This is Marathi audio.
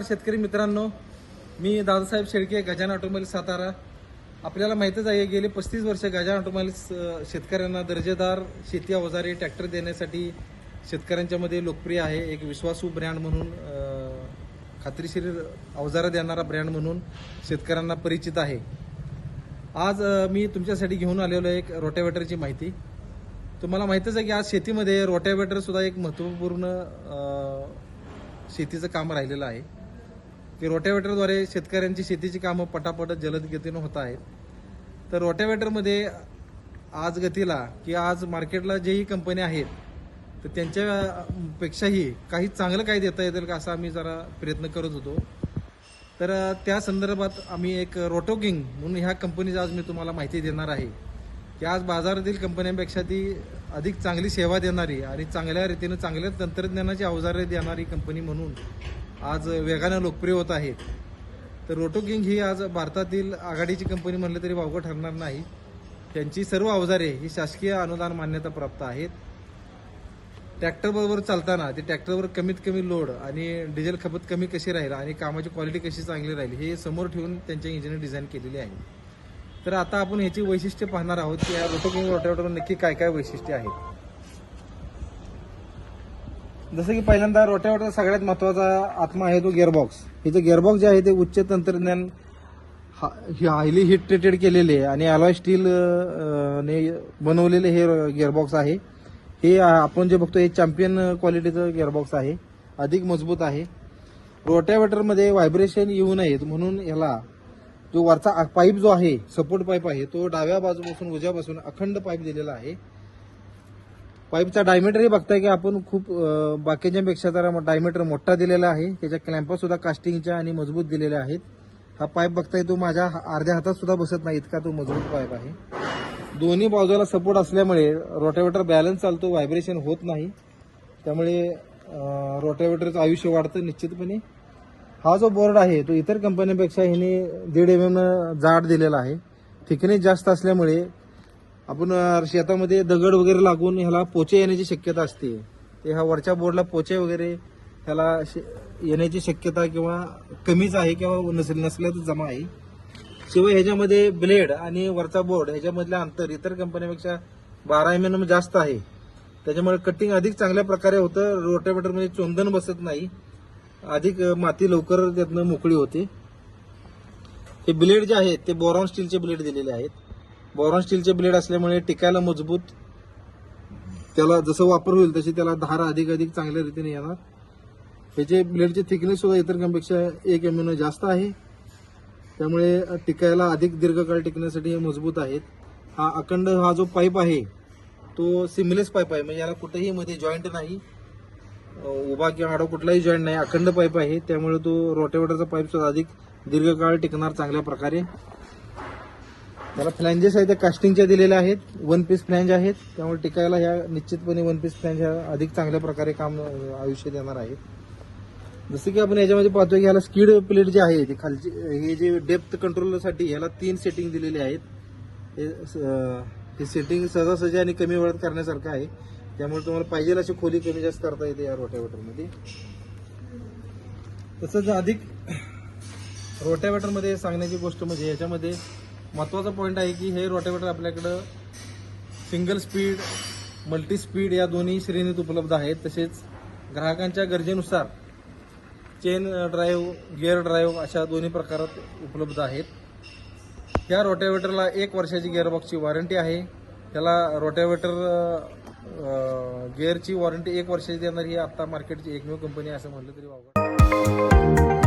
नमस्कार शेतकरी मित्रांनो. मी दादासाहेब शेळके गजान ऑटोमोबाईल सातारा. आपल्याला माहीतच आहे गेले पस्तीस वर्ष गजान ऑटोमोबाईल्स शेतकऱ्यांना दर्जेदार शेती अवजारे ट्रॅक्टर देण्यासाठी शेतकऱ्यांच्यामध्ये लोकप्रिय आहे. एक विश्वासू ब्रँड म्हणून खात्रीशीर अवजारं देणारा ब्रँड म्हणून शेतकऱ्यांना परिचित आहे. आज मी तुमच्यासाठी घेऊन आलेलो आहे एक रोटेवेटरची माहिती. तुम्हाला माहितच आहे की आज शेतीमध्ये रोटेवेटरसुद्धा एक महत्त्वपूर्ण शेतीचं काम राहिलेलं आहे. की रोटेवेटरद्वारे शेतकऱ्यांची शेतीची कामं पटापट जलद गतीनं होत आहेत. तर रोटेवेटरमध्ये आज गतीला की आज मार्केटला जेही कंपन्या आहेत तर त्यांच्या पेक्षाही काही चांगलं काही देता येतील का असा आम्ही जरा प्रयत्न करत होतो. तर त्या संदर्भात आम्ही एक रोटोकिंग म्हणून ह्या कंपनीची आज मी तुम्हाला माहिती देणार आहे. की आज बाजारातील कंपन्यांपेक्षा ती अधिक चांगली सेवा देणारी आणि चांगल्या रीतीनं चांगल्या तंत्रज्ञानाची अवजारे देणारी कंपनी म्हणून आज वेगानं लोकप्रिय होत आहे. तर रोटो किंग ही आज भारतातील आघाडीची कंपनी म्हणलं तरी वावगं ठरणार नाही. त्यांची सर्व अवजारे ही शासकीय अनुदान मान्यता प्राप्त आहेत. ट्रॅक्टरबरोबर चालताना ते ट्रॅक्टरवर कमीत कमी लोड आणि डिझेल खपत कमी कशी राहील आणि कामाची क्वालिटी कशी चांगली राहील हे समोर ठेवून त्यांच्या इंजिनने डिझाईन केलेली आहे. तर आता आपण ह्याची वैशिष्ट्य पाहणार आहोत की या रोटोकिंग रोटेवेटरवर नक्की काय काय वैशिष्ट्य आहेत. जसं की पहिल्यांदा रोट्यावरचा सगळ्यात महत्त्वाचा आत्मा आहे तो गिअरबॉक्स हे जे गिअरबॉक्स जे आहे ते उच्च तंत्रज्ञान हायली हिट ट्रेटेड केलेले आहे आणि अलॉय स्टील ने बनवलेले हे गिअरबॉक्स आहे. हे आपण जे बघतो हे चॅम्पियन क्वालिटीचं गिअरबॉक्स आहे. अधिक मजबूत आहे. रोटॅवेटरमध्ये व्हायब्रेशन येऊ नयेत म्हणून याला जो वरचा पाईप जो आहे सपोर्ट पाईप आहे तो डाव्या बाजूपासून उजव्यापासून अखंड पाईप दिलेला आहे. पाईपचा डायमीटरही बघताय की आपण खूप बाकीच्यापेक्षा बाकीच्यांपेक्षा जरा डायमीटर मोठा दिलेला आहे. त्याच्या क्लॅम्पा सुद्धा कास्टिंगच्या आणि मजबूत दिलेल्या आहेत. हा पाईप बघताय तो माझ्या हा- अर्ध्या हातात सुद्धा बसत नाही इतका तो मजबूत पाईप आहे. दोन्ही बाजूला सपोर्ट असल्यामुळे रोटावेटर बॅलन्स चालतो व्हायब्रेशन होत नाही. त्यामुळे रोटावेटरचं आयुष्य वाढतं निश्चितपणे. हा जो बोर्ड आहे तो इतर कंपन्यांपेक्षा हिने दीड एम एम जाड दिलेला आहे. थिकनेस जास्त असल्यामुळे आपण शेतामध्ये दगड वगैरे लागून ह्याला पोचे येण्याची शक्यता असते. ते ह्या वरच्या बोर्डला पोचे वगैरे ह्याला शे- येण्याची शक्यता किंवा कमीच आहे किंवा नसेल नसल्याचं जमा आहे. शिवाय ह्याच्यामध्ये ब्लेड आणि वरचा बोर्ड ह्याच्यामधलं अंतर इतर कंपन्यांपेक्षा बारा एम एम जास्त आहे. त्याच्यामुळे कटिंग अधिक चांगल्या प्रकारे होतं रोटेवेटरमध्ये चोंदण बसत नाही. अधिक माती लवकर त्यातनं मोकळी होते. हे ब्लेड जे आहेत ते बोरॉन स्टीलचे ब्लेड दिलेले आहेत. बोरॉन स्टीलचे ब्लेड असल्यामुळे टिकायला मजबूत. त्याला जसं वापर होईल तशी त्याला धार अधिक अधिक चांगल्या रीतीने येणार. ह्याचे ब्लेडचे थिकनेस सुद्धा इतर कंपनीपेक्षा एक एम जास्त आहे. त्यामुळे टिकायला अधिक दीर्घकाळ टिकण्यासाठी हे मजबूत आहेत. हा अखंड हा जो पाईप आहे तो सिमलेस पाईप आहे. म्हणजे याला कुठेही मध्ये जॉईंट नाही. उभा किंवा आडो कुठलाही जॉईंट नाही. अखंड पाईप आहे. त्यामुळे तो रोटेवेटरचा पाईप सुद्धा अधिक दीर्घकाळ टिकणार चांगल्या प्रकारे. त्याला फ्लॅन्जेस आहेत त्या कास्टिंगच्या दिलेल्या आहेत. वन पीस फ्लॅन्ज आहेत. त्यामुळे टिकायला ह्या निश्चितपणे वन पीस फ्लॅन्ज ह्या अधिक चांगल्या प्रकारे काम आयुष्य देणार आहेत जसं की आपण याच्यामध्ये पाहतोय की ह्याला स्कीड प्लेट जे आहे ते खालची हे जे डेप्थ कंट्रोलसाठी ह्याला तीन सेटिंग दिलेले आहेत. हे हे सेटिंग सहजासहजी आणि कमी वेळात करण्यासारखं आहे. त्यामुळे तुम्हाला पाहिजे अशी खोली कमी जास्त करता येते या रोटॅवेटरमध्ये तसंच अधिक रोटॅवेटरमध्ये सांगण्याची गोष्ट म्हणजे याच्यामध्ये महत्त्वाचा पॉईंट आहे की हे रोटेवेटर आपल्याकडं सिंगल स्पीड मल्टी स्पीड या दोन्ही श्रेणीत उपलब्ध आहेत. तसेच ग्राहकांच्या गरजेनुसार चेन ड्राईव्ह गिअर ड्राईव्ह अशा दोन्ही प्रकारात उपलब्ध आहेत. या रोटेवेटरला एक वर्षाची गिअरबॉक्सची वॉरंटी आहे. त्याला रोटेवेटर गिअरची वॉरंटी एक वर्षाची देणारी ही आत्ता मार्केटची एकमेव कंपनी असं म्हटलं तरी वापर